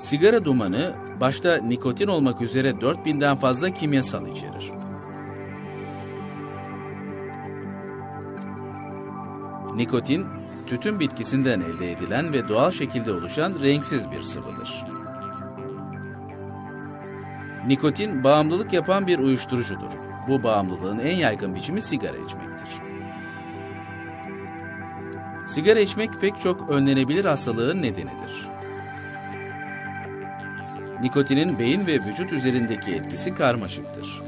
Sigara dumanı başta nikotin olmak üzere 4000'den fazla kimyasal içerir. Nikotin, tütün bitkisinden elde edilen ve doğal şekilde oluşan renksiz bir sıvıdır. Nikotin bağımlılık yapan bir uyuşturucudur. Bu bağımlılığın en yaygın biçimi sigara içmektir. Sigara içmek pek çok önlenebilir hastalığın nedenidir. Nikotinin beyin ve vücut üzerindeki etkisi karmaşıktır.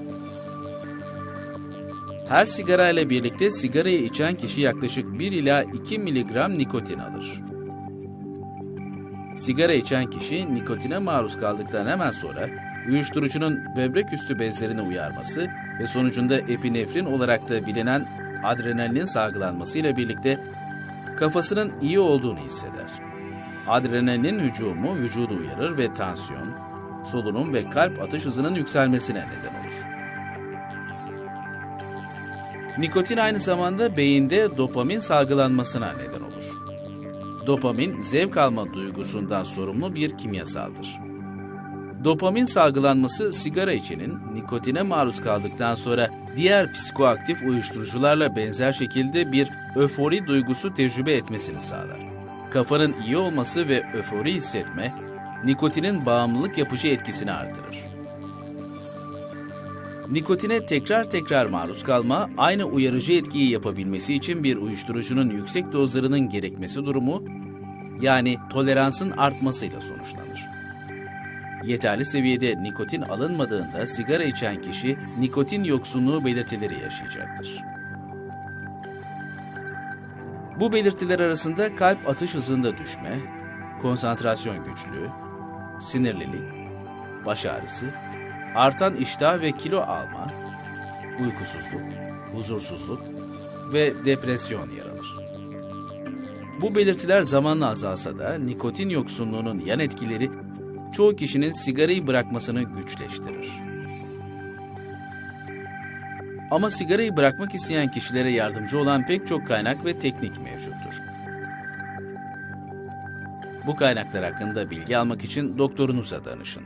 Her sigara ile birlikte sigarayı içen kişi yaklaşık 1 ila 2 miligram nikotin alır. Sigara içen kişi nikotine maruz kaldıktan hemen sonra uyuşturucunun böbrek üstü bezlerini uyarması ve sonucunda epinefrin olarak da bilinen adrenalin salgılanmasıyla birlikte kafasının iyi olduğunu hisseder. Adrenalin hücumu vücudu uyarır ve tansiyon, solunum ve kalp atış hızının yükselmesine neden olur. Nikotin aynı zamanda beyinde dopamin salgılanmasına neden olur. Dopamin zevk alma duygusundan sorumlu bir kimyasaldır. Dopamin salgılanması sigara içenin nikotine maruz kaldıktan sonra diğer psikoaktif uyuşturucularla benzer şekilde bir öfori duygusu tecrübe etmesini sağlar. Kafanın iyi olması ve öfori hissetme, nikotinin bağımlılık yapıcı etkisini artırır. Nikotine tekrar tekrar maruz kalma, aynı uyarıcı etkiyi yapabilmesi için bir uyuşturucunun yüksek dozlarının gerekmesi durumu, yani toleransın artmasıyla sonuçlanır. Yeterli seviyede nikotin alınmadığında sigara içen kişi nikotin yoksunluğu belirtileri yaşayacaktır. Bu belirtiler arasında kalp atış hızında düşme, konsantrasyon güçlüğü, sinirlilik, baş ağrısı, artan iştah ve kilo alma, uykusuzluk, huzursuzluk ve depresyon yer alır. Bu belirtiler zamanla azalsa da nikotin yoksunluğunun yan etkileri çoğu kişinin sigarayı bırakmasını güçleştirir. Ama sigarayı bırakmak isteyen kişilere yardımcı olan pek çok kaynak ve teknik mevcuttur. Bu kaynaklar hakkında bilgi almak için doktorunuza danışın.